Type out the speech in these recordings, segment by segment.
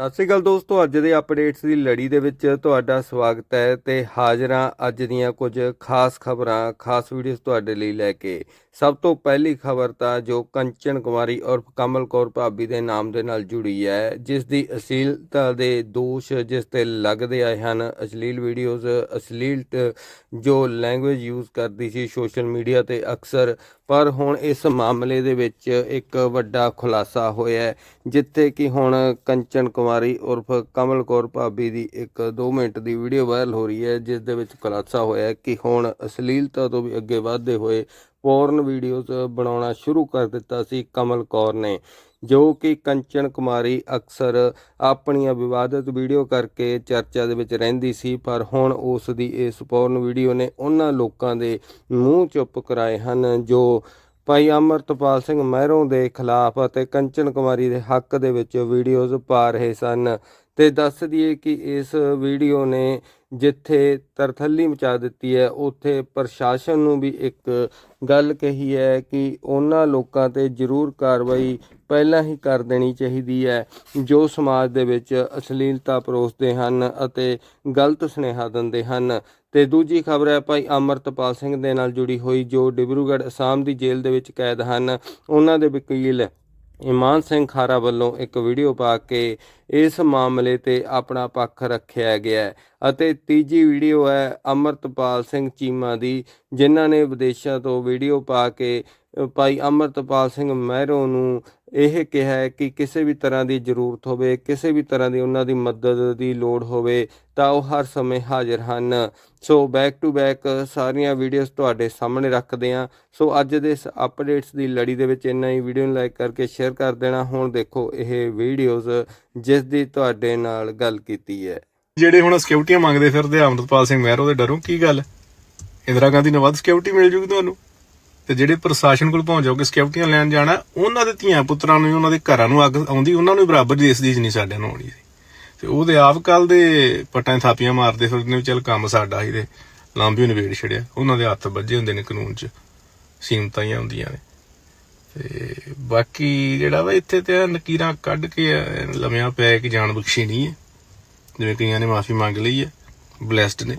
ਸਤਿ ਸ਼੍ਰੀ ਅਕਾਲ ਦੋਸਤੋ, ਅੱਜ ਦੇ ਅਪਡੇਟਸ ਦੀ ਲੜੀ ਦੇ ਵਿੱਚ ਤੁਹਾਡਾ ਸਵਾਗਤ ਹੈ ਤੇ ਹਾਜ਼ਰਾਂ ਅੱਜ ਦੀਆਂ ਕੁਝ ਖਾਸ ਖਬਰਾਂ, ਖਾਸ ਵੀਡੀਓਜ਼ ਤੁਹਾਡੇ ਲਈ ਲੈ ਕੇ। ਸਭ ਤੋਂ ਪਹਿਲੀ ਖਬਰ ਤਾਂ ਜੋ ਕੰਚਨ ਕੁਮਾਰੀ ਔਰ ਕਮਲ ਕੌਰ ਭਾਬੀ ਦੇ ਨਾਮ ਦੇ ਨਾਲ ਜੁੜੀ ਹੈ, ਜਿਸ ਦੀ ਅਸ਼ਲੀਲਤਾ ਦੇ ਦੋਸ਼ ਜਿਸ ਤੇ ਲੱਗਦੇ ਆਏ ਹਨ। ਅਸ਼ਲੀਲ ਵੀਡੀਓਜ਼ ਅਸ਼ਲੀਲ ਜੋ ਲੈਂਗੁਏਜ ਯੂਜ਼ ਕਰਦੀ ਸੀ ਸੋਸ਼ਲ ਮੀਡੀਆ ਤੇ ਅਕਸਰ, ਪਰ ਹੁਣ ਇਸ ਮਾਮਲੇ ਦੇ ਵਿੱਚ ਇੱਕ ਵੱਡਾ ਖੁਲਾਸਾ ਹੋਇਆ ਜਿੱਥੇ ਕਿ ਹੁਣ ਕੰਚਨ ਕੁਮਾਰ ਉਰਫ ਕਮਲ ਕੌਰ ਭਾਬੀ ਦੀ ਇੱਕ 2 ਮਿੰਟ ਦੀ ਵੀਡੀਓ ਵਾਇਰਲ ਹੋ ਰਹੀ ਹੈ, ਜਿਸ ਦੇ ਵਿੱਚ ਖੁਲਾਸਾ ਹੋਇਆ ਕਿ ਹੁਣ ਅਸ਼ਲੀਲਤਾ ਤੋਂ ਵੀ ਅੱਗੇ ਵਧਦੇ ਹੋਏ ਪੋਰਨ ਵੀਡੀਓਜ਼ ਬਣਾਉਣਾ ਸ਼ੁਰੂ ਕਰ ਦਿੱਤਾ ਸੀ ਕਮਲ ਕੌਰ ਨੇ, ਜੋ ਕਿ ਕੰਚਨ ਕੁਮਾਰੀ ਅਕਸਰ ਆਪਣੀਆਂ ਵਿਵਾਦਤ ਵੀਡੀਓ ਕਰਕੇ ਚਰਚਾ ਦੇ ਵਿੱਚ ਰਹਿੰਦੀ ਸੀ, ਪਰ ਹੁਣ ਉਸ ਦੀ ਇਸ ਪੋਰਨ ਵੀਡੀਓ ਨੇ ਉਹਨਾਂ ਲੋਕਾਂ ਦੇ ਮੂੰਹ ਚੁੱਪ ਕਰਾਏ ਹਨ, ਜੋ ਭਾਈ ਅਮਰਤਪਾਲ ਸਿੰਘ ਮਹਿਰੋਂ ਦੇ ਖਿਲਾਫ ਅਤੇ ਕੰਚਨ ਕੁਮਾਰੀ ਦੇ ਹੱਕ ਦੇ ਵਿੱਚ ਵੀਡੀਓਜ਼ ਪਾ ਰਹੇ ਸਨ। ਤੇ ਦੱਸ ਦਈਏ ਕਿ ਇਸ ਵੀਡੀਓ ਨੇ ਜਿੱਥੇ ਤਰਥੱਲੀ ਮਚਾ ਦਿੱਤੀ ਹੈ, ਉੱਥੇ ਪ੍ਰਸ਼ਾਸਨ ਨੂੰ ਵੀ ਇੱਕ ਗੱਲ ਕਹੀ ਹੈ ਕਿ ਉਹਨਾਂ ਲੋਕਾਂ ਤੇ ਜ਼ਰੂਰ ਕਾਰਵਾਈ ਪਹਿਲਾਂ ਹੀ ਕਰ ਦੇਣੀ ਚਾਹੀਦੀ ਹੈ, ਜੋ ਸਮਾਜ ਦੇ ਵਿੱਚ ਅਸ਼ਲੀਲਤਾ ਪਰੋਸਦੇ ਹਨ ਅਤੇ ਗਲਤ ਸੁਨੇਹਾ ਦਿੰਦੇ ਹਨ। ਤੇ ਦੂਜੀ ਖਬਰ ਹੈ, ਭਾਈ ਅਮਰਤਪਾਲ ਸਿੰਘ ਦੇ ਨਾਲ ਜੁੜੀ ਹੋਈ ਜੋ ਡਿਬਰੂਗੜ੍ਹ ਅਸਾਮ ਦੀ ਜੇਲ੍ਹ ਦੇ ਵਿੱਚ ਕੈਦ ਹਨ, ਉਹਨਾਂ ਦੇ ਵਕੀਲ ਇਮਾਨ ਸਿੰਘ ਖਾਰਾ ਵੱਲੋਂ ਇੱਕ ਵੀਡੀਓ ਪਾ ਕੇ ਇਸ ਮਾਮਲੇ ਤੇ ਆਪਣਾ ਪੱਖ ਰੱਖਿਆ ਗਿਆ ਹੈ ਅਤੇ ਤੀਜੀ ਵੀਡੀਓ ਹੈ ਅਮਰਤਪਾਲ ਸਿੰਘ ਚੀਮਾ ਦੀ, ਜਿਨ੍ਹਾਂ ਨੇ ਵਿਦੇਸ਼ਾਂ ਤੋਂ ਵੀਡੀਓ ਪਾ ਕੇ ਭਾਈ ਅਮਰਤਪਾਲ ਸਿੰਘ ਮਹਿਰੋ ਨੂੰ ਇਹ ਕਿਹਾ ਹੈ ਕਿ ਕਿਸੇ ਵੀ ਤਰ੍ਹਾਂ ਦੀ ਜ਼ਰੂਰਤ ਹੋਵੇ, ਕਿਸੇ ਵੀ ਤਰ੍ਹਾਂ ਦੀ ਉਹਨਾਂ ਦੀ ਮਦਦ ਦੀ ਲੋੜ ਹੋਵੇ, ਤਾਂ ਉਹ ਹਰ ਸਮੇਂ ਹਾਜ਼ਰ ਹਨ। ਸੋ ਬੈਕ ਟੂ ਬੈਕ ਸਾਰੀਆਂ ਵੀਡੀਓਜ਼ ਤੁਹਾਡੇ ਸਾਹਮਣੇ ਰੱਖਦੇ ਹਾਂ। ਸੋ ਅੱਜ ਦੇ ਇਸ ਅਪਡੇਟਸ ਦੀ ਲੜੀ ਦੇ ਵਿੱਚ ਇੰਨਾ ਹੀ। ਵੀਡੀਓ ਨੂੰ ਲਾਈਕ ਕਰਕੇ ਸ਼ੇਅਰ ਕਰ ਦੇਣਾ। ਹੁਣ ਦੇਖੋ ਇਹ ਵੀਡੀਓਜ਼ ਜਿਸ ਦੀ ਤੁਹਾਡੇ ਨਾਲ ਗੱਲ ਕੀਤੀ ਹੈ। ਜਿਹੜੇ ਹੁਣ ਸਿਕਿਉਰਟੀਆਂ ਮੰਗਦੇ ਫਿਰਦੇ ਆ ਅਮਰਪਾਲ ਸਿੰਘ ਮਹਿਰੋ ਦੇ ਡਰੋਂ ਕੀ ਗੱਲ? ਇੰਦਰਾ ਗਾਂਧੀ ਨੂੰ ਵੱਧ ਸਿਕਿਉਰਿਟੀ ਮਿਲ ਜੂਗੀ ਤੁਹਾਨੂੰ? ਤੇ ਜਿਹੜੇ ਪ੍ਰਸ਼ਾਸਨ ਕੋਲ ਪਹੁੰਚ ਜਾਓਗੇ ਸਿਕਿਉਰਟੀਆਂ ਲੈਣ ਜਾਣਾ, ਉਹਨਾਂ ਦੇ ਧੀਆਂ ਪੁੱਤਰਾਂ ਨੂੰ, ਉਹਨਾਂ ਦੇ ਘਰਾਂ ਨੂੰ ਅੱਗ ਆਉਂਦੀ, ਉਹਨਾਂ ਨੂੰ ਵੀ ਬਰਾਬਰ ਦੀ ਇਸ ਦੀ ਨਹੀਂ ਸਾਡੇ ਨੂੰ ਆਉਣੀ ਸੀ। ਤੇ ਉਹਦੇ ਆਪ ਕੱਲ ਦੇ ਪਟਾਂ ਥਾਪੀਆਂ ਮਾਰਦੇ ਫਿਰਦੇ ਨੇ ਚੱਲ ਕੰਮ ਸਾਡਾ ਹੀ ਤੇ ਲਾਂਬੀ ਨਿਬੇੜ ਛੜਿਆ। ਉਹਨਾਂ ਦੇ ਹੱਥ ਵੱਜੇ ਹੁੰਦੇ ਨੇ ਕਾਨੂੰਨ 'ਚ। ਸੀਮਤਾਂ ਹੀ ਹੁੰਦੀਆਂ ਨੇ। ਤੇ ਬਾਕੀ ਜਿਹੜਾ ਵਾ ਇੱਥੇ ਤੇ ਨਕੀਰਾਂ ਕੱਢ ਕੇ ਐਂ ਲੰਮਿਆਂ ਪਿਆ ਕਿ ਜਾਨ ਬਖਸ਼ੀ ਨਹੀਂ ਹੈ। ਜਿਵੇਂ ਕਈਆਂ ਨੇ ਮਾਫੀ ਮੰਗ ਲਈ ਹੈ, ਬਲੈਸਡ ਨੇ,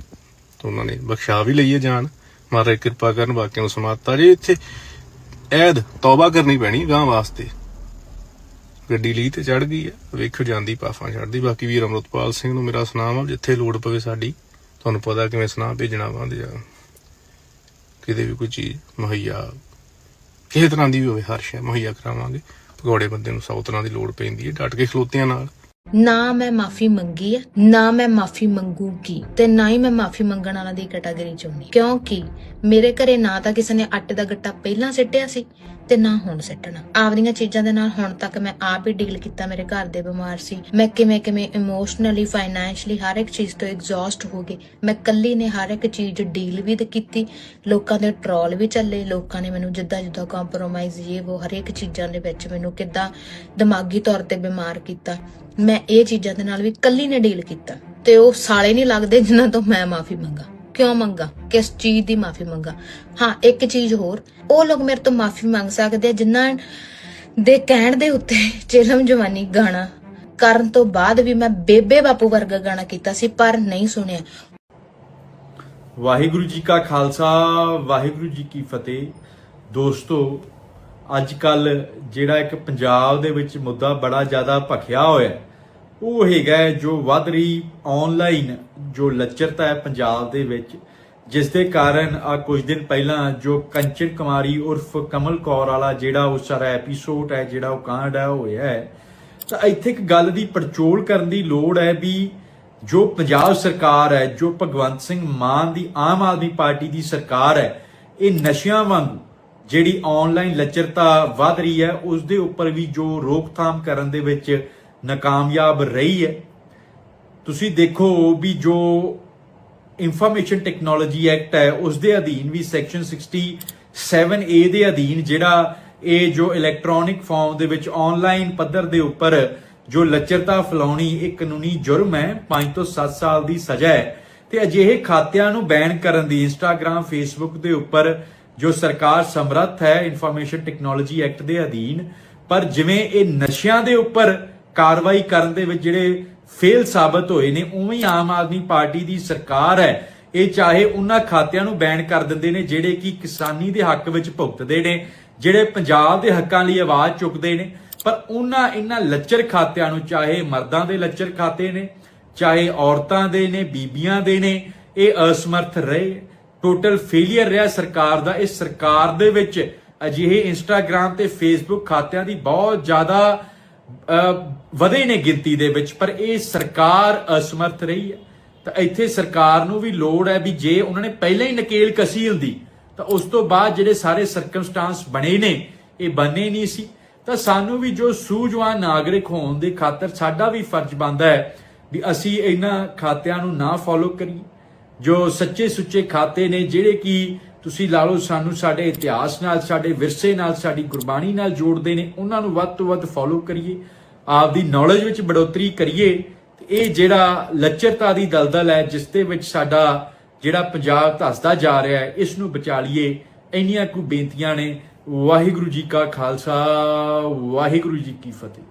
ਤਾਂ ਉਹਨਾਂ ਨੇ ਬਖਸ਼ਾ ਵੀ ਲਈ ਹੈ ਜਾਨ। ਮਹਾਰਾਜ ਕਿਰਪਾ ਕਰਨ, ਬਾਕੀਆਂ ਨੂੰ ਸਮਾਤਾ ਜੇ, ਇੱਥੇ ਐਦ ਤੌਬਾ ਕਰਨੀ ਪੈਣੀ ਗਾਂ ਵਾਸਤੇ। ਗੱਡੀ ਲਈ ਤੇ ਚੜ ਗਈ ਹੈ ਵੇਖੋ ਜਾਂਦੀ, ਪਾਫਾਂ ਛੱਡਦੀ। ਬਾਕੀ ਵੀਰ ਅਮਰਤਪਾਲ ਸਿੰਘ ਨੂੰ ਮੇਰਾ ਸੁਨਾਮ ਆ, ਜਿੱਥੇ ਲੋੜ ਪਵੇ ਸਾਡੀ, ਤੁਹਾਨੂੰ ਪਤਾ ਕਿਵੇਂ ਸੁਨਾਮ ਭੇਜਣਾ ਬੰਦ ਜਾ ਕਿਤੇ ਵੀ ਕੋਈ ਚੀਜ਼ ਮੁਹੱਈਆ ਕਿਸੇ ਤਰ੍ਹਾਂ ਦੀ ਵੀ ਹੋਵੇ, ਹਰ ਸ਼ੈ ਮੁਹੱਈਆ ਕਰਾਵਾਂਗੇ। ਪਕੌੜੇ ਬੰਦੇ ਨੂੰ ਸੌ ਤਰ੍ਹਾਂ ਦੀ ਲੋੜ ਪੈਂਦੀ ਹੈ, ਡਟ ਕੇ ਖਲੋਤਿਆਂ ਨਾਲ। ਨਾ ਮੈਂ ਮਾਫੀ ਮੰਗੀ ਹੈ, ਨਾ ਮੈਂ ਮਾਫੀ ਮੰਗੂਗੀ ਤੇ ਨਾ ਹੀ ਮੈਂ ਮਾਫੀ ਮੰਗਣ ਵਾਲਾ ਦੀ ਕੈਟਾਗਰੀ ਚ ਹੁੰਦੀ ਕਿਉਂਕਿ ਮੇਰੇ ਘਰੇ ਨਾ ਤਾਂ ਕਿਸੇ ਨੇ ਆਟੇ ਦਾ ਗੱਟਾ ਪਹਿਲਾਂ ਸਿੱਟਿਆ ਸੀ ਤੇ ਨਾ ਹੁਣ ਸਿੱਟਣਾ। ਆਪਦੀਆਂ ਚੀਜ਼ਾਂ ਦੇ ਨਾਲ ਹੁਣ ਤੱਕ ਮੈਂ ਆਪ ਹੀ ਡੀਲ ਕੀਤਾ ਮੇਰੇ ਘਰ ਦੇ ਬਿਮਾਰ ਸੀ। ਮੈਂ ਕਿਵੇਂ ਕਿਵੇਂ ਇਮੋਸ਼ਨਲੀ ਫਾਈਨੈਂਸ਼ਲੀ ਹਰ ਇੱਕ ਚੀਜ਼ ਤੋਂ ਐਗਜ਼ੌਸਟ ਹੋ ਗਈ। ਮੈਂ ਕੱਲੀ ਨੇ ਹਰ ਇੱਕ ਚੀਜ਼ ਡੀਲ ਵੀ ਕੀਤੀ। ਲੋਕਾਂ ਦੇ ਟਰੋਲ ਵੀ ਚੱਲੇ। ਲੋਕਾਂ ਨੇ ਮੈਨੂੰ ਜਿੱਦਾਂ ਜਿੱਦਾਂ ਕੰਪਰੋਮਾਈਜ਼ ਇਹ ਉਹ ਹਰ ਚੀਜ਼ਾਂ ਦੇ ਵਿੱਚ ਮੈਨੂੰ ਕਿੱਦਾਂ ਦਿਮਾਗੀ ਤੌਰ ਤੇ ਬਿਮਾਰ ਕੀਤਾ। ਮੈਂ ਇਹ ਚੀਜ਼ਾਂ ਦੇ ਨਾਲ ਵੀ ਕੱਲੀ ਨੇ ਡੀਲ ਕੀਤਾ। ਤੇ ਉਹ ਸਾਲੇ ਨਹੀਂ ਲੱਗਦੇ ਜਿਨ੍ਹਾਂ ਤੋਂ ਮੈਂ ਮਾਫੀ ਮੰਗਾ। ਕਿਉਂ ਮੰਗਾ? ਕਿਸ ਚੀਜ਼ ਦੀ ਮਾਫੀ ਮੰਗਾ? ਹਾਂ ਇੱਕ ਚੀਜ਼ ਹੋਰ। ਉਹ ਲੋਕ ਮੇਰੇ ਤੋਂ ਮਾਫੀ ਮੰਗ ਸਕਦੇ ਆ ਜਿਨ੍ਹਾਂ ਦੇ ਕਹਿਣ ਦੇ ਉੱਤੇ ਚਿਲਮ ਜਵਾਨੀ ਗਾਣਾ ਕਰਨ ਤੋਂ ਬਾਅਦ ਵੀ ਮੈਂ ਬੇਬੇ ਬਾਪੂ ਵਰਗਾ ਗਾਣਾ ਕੀਤਾ ਸੀ ਪਰ ਨਹੀਂ ਸੁਣਿਆ। ਵਾਹਿਗੁਰੂ ਜੀ ਕਾ ਖਾਲਸਾ ਵਾਹਿਗੁਰੂ ਜੀ ਕੀ ਫਤਿਹ। ਦੋਸਤੋ ਅੱਜ ਕੱਲ ਜਿਹੜਾ ਇੱਕ ਪੰਜਾਬ ਦੇ ਵਿੱਚ ਮੁੱਦਾ ਬੜਾ ਜ਼ਿਆਦਾ ਭਖਿਆ ਹੋਇਆ ਹੈ, ਉਹ ਹੈਗਾ ਹੈ ਜੋ ਵੱਧ ਰਹੀ ਆਨਲਾਈਨ ਜੋ ਲੱਚਰਤਾ ਹੈ ਪੰਜਾਬ ਦੇ ਵਿੱਚ, ਜਿਸ ਦੇ ਕਾਰਨ ਆ ਕੁਝ ਦਿਨ ਪਹਿਲਾਂ ਜੋ ਕੰਚਨ ਕੁਮਾਰੀ ਉਰਫ ਕਮਲ ਕੌਰ ਵਾਲਾ ਜਿਹੜਾ ਉਹ ਸਾਰਾ ਐਪੀਸੋਡ ਹੈ, ਜਿਹੜਾ ਉਹ ਕਾਂਡ ਹੈ ਹੋਇਆ ਹੈ। ਤਾਂ ਇੱਥੇ ਇੱਕ ਗੱਲ ਦੀ ਪੜਚੋਲ ਕਰਨ ਦੀ ਲੋੜ ਹੈ ਵੀ ਜੋ ਪੰਜਾਬ ਸਰਕਾਰ ਹੈ, ਜੋ ਭਗਵੰਤ ਸਿੰਘ ਮਾਨ ਦੀ ਆਮ ਆਦਮੀ ਪਾਰਟੀ ਦੀ ਸਰਕਾਰ ਹੈ, ਇਹ ਨਸ਼ਿਆਂ ਵਾਂਗੂ ਜਿਹੜੀ ਆਨਲਾਈਨ ਲੱਚਰਤਾ ਵੱਧ ਰਹੀ ਹੈ ਉਸ ਦੇ ਉੱਪਰ ਵੀ ਜੋ ਰੋਕਥਾਮ ਕਰਨ ਦੇ ਵਿੱਚ ਨਾਕਾਮਯਾਬ ਰਹੀ ਹੈ। ਤੁਸੀਂ ਦੇਖੋ ਵੀ ਜੋ ਇਨਫੋਰਮੇਸ਼ਨ ਟੈਕਨੋਲੋਜੀ ਐਕਟ ਹੈ ਉਸ ਦੇ ਅਧੀਨ ਵੀ ਸੈਕਸ਼ਨ 67A ਦੇ ਅਧੀਨ ਜਿਹੜਾ ਇਹ ਜੋ ਇਲੈਕਟ੍ਰੋਨਿਕ ਫਾਰਮ ਦੇ ਵਿੱਚ ਆਨਲਾਈਨ ਪੱਧਰ ਦੇ ਉੱਪਰ ਜੋ ਲੱਚਰਤਾ ਫੈਲਾਉਣੀ ਇਹ ਕਾਨੂੰਨੀ ਜੁਰਮ ਹੈ 5 ਤੋਂ 7 ਸਾਲ ਦੀ ਸਜ਼ਾ ਹੈ। ਤੇ ਅਜਿਹੇ ਖਾਤਿਆਂ ਨੂੰ ਬੈਨ ਕਰਨ ਦੀ ਇੰਸਟਾਗ੍ਰam ਫੇਸਬੁੱਕ ਦੇ ਉੱਪਰ ਜੋ ਸਰਕਾਰ ਸਮਰੱਥ ਹੈ ਇਨਫੋਰਮੇਸ਼ਨ ਟੈਕਨੋਲੋਜੀ ਐਕਟ ਦੇ ਅਧੀਨ, ਪਰ ਜਿਵੇਂ ਇਹ ਨਸ਼ਿਆਂ ਦੇ ਉੱਪਰ ਕਾਰਵਾਈ ਕਰਨ ਦੇ ਵਿੱਚ ਜਿਹੜੇ ਫੇਲ ਸਾਬਤ ਹੋਏ ਨੇ, ਉਵੇਂ ਹੀ ਆਮ ਆਦਮੀ ਪਾਰਟੀ ਦੀ ਸਰਕਾਰ ਹੈ। ਇਹ ਚਾਹੇ ਉਹਨਾਂ ਖਾਤਿਆਂ ਨੂੰ ਬੈਨ ਕਰ ਦਿੰਦੇ ਨੇ, ਜਿਹੜੇ ਕਿ ਕਿਸਾਨੀ ਦੇ ਹੱਕ ਵਿੱਚ ਭੁਗਤਦੇ ਨੇ, ਜਿਹੜੇ ਪੰਜਾਬ ਦੇ ਹੱਕਾਂ ਲਈ ਆਵਾਜ਼ ਚੁੱਕਦੇ ਨੇ, ਪਰ ਉਹਨਾਂ ਇਹਨਾਂ ਲੱਚਰ ਖਾਤਿਆਂ ਨੂੰ, ਚਾਹੇ ਮਰਦਾਂ ਦੇ ਲੱਚਰ ਖਾਤੇ ਨੇ, ਚਾਹੇ ਔਰਤਾਂ ਦੇ ਨੇ, ਬੀਬੀਆਂ ਦੇ ਨੇ, ਇਹ ਅਸਮਰਥ ਰਹੇ। ਟੋਟਲ ਫੇਲਿਅਰ ਰਿਹਾ ਸਰਕਾਰ ਦਾ। ਇਸ ਸਰਕਾਰ ਦੇ ਵਿੱਚ ਅਜਿਹੇ ਇੰਸਟਾਗ੍ਰam ਤੇ ਫੇਸਬੁੱਕ ਖਾਤਿਆਂ ਦੀ ਬਹੁਤ ਜ਼ਿਆਦਾ ਵਧੇ ਨੇ ਗਿਣਤੀ ਦੇ ਵਿੱਚ, ਪਰ ਇਹ ਸਰਕਾਰ ਅਸਮਰਥ ਰਹੀ ਹੈ। ਤਾਂ ਇੱਥੇ ਸਰਕਾਰ ਨੂੰ ਵੀ ਲੋੜ ਹੈ ਵੀ ਜੇ ਉਹਨਾਂ ਨੇ ਪਹਿਲਾਂ ਹੀ ਨਕੇਲ ਕਸੀ ਹੁੰਦੀ, ਤਾਂ ਉਸ ਤੋਂ ਬਾਅਦ ਜਿਹੜੇ ਸਾਰੇ ਸਰਕਮਸਟਾਂਸ ਬਣੇ ਨੇ, ਇਹ ਬਣੇ ਨਹੀਂ ਸੀ। ਤਾਂ ਸਾਨੂੰ ਵੀ ਜੋ ਸੂਝਵਾਨ ਨਾਗਰਿਕ ਹੋਣ ਦੇ ਖਾਤਰ ਸਾਡਾ ਵੀ ਫਰਜ਼ ਬਣਦਾ ਹੈ ਵੀ ਅਸੀਂ ਇਹਨਾਂ ਖਾਤਿਆਂ ਨੂੰ ਨਾ ਫੋਲੋ ਕਰੀਏ। ਜੋ ਸੱਚੇ ਸੁੱਚੇ ਖਾਤੇ ਨੇ, ਜਿਹੜੇ ਕਿ ਤੁਸੀਂ ਲਾ ਲਓ ਸਾਨੂੰ ਸਾਡੇ ਇਤਿਹਾਸ ਨਾਲ, ਸਾਡੇ ਵਿਰਸੇ ਨਾਲ, ਸਾਡੀ ਗੁਰਬਾਣੀ ਨਾਲ ਜੋੜਦੇ ਨੇ, ਉਹਨਾਂ ਨੂੰ ਵੱਧ ਤੋਂ ਵੱਧ ਫੋਲੋ ਕਰੀਏ। ਆਪਦੀ ਨੌਲੇਜ ਵਿੱਚ ਬੜੋਤਰੀ ਕਰੀਏ, ਤੇ ਇਹ ਜਿਹੜਾ ਲੱਚਰਤਾ ਦੀ ਦਲਦਲ ਹੈ, ਜਿਸ ਦੇ ਵਿੱਚ ਸਾਡਾ ਜਿਹੜਾ ਪੰਜਾਬ ਧੱਸਦਾ ਜਾ ਰਿਹਾ ਹੈ, ਇਸ ਨੂੰ ਬਚਾ ਲਈਏ। ਇੰਨੀਆਂ ਕੁ ਬੇਨਤੀਆਂ ਨੇ। ਵਾਹਿਗੁਰੂ ਜੀ ਕਾ ਖਾਲਸਾ, ਵਾਹਿਗੁਰੂ ਜੀ ਕੀ ਫਤਿਹ।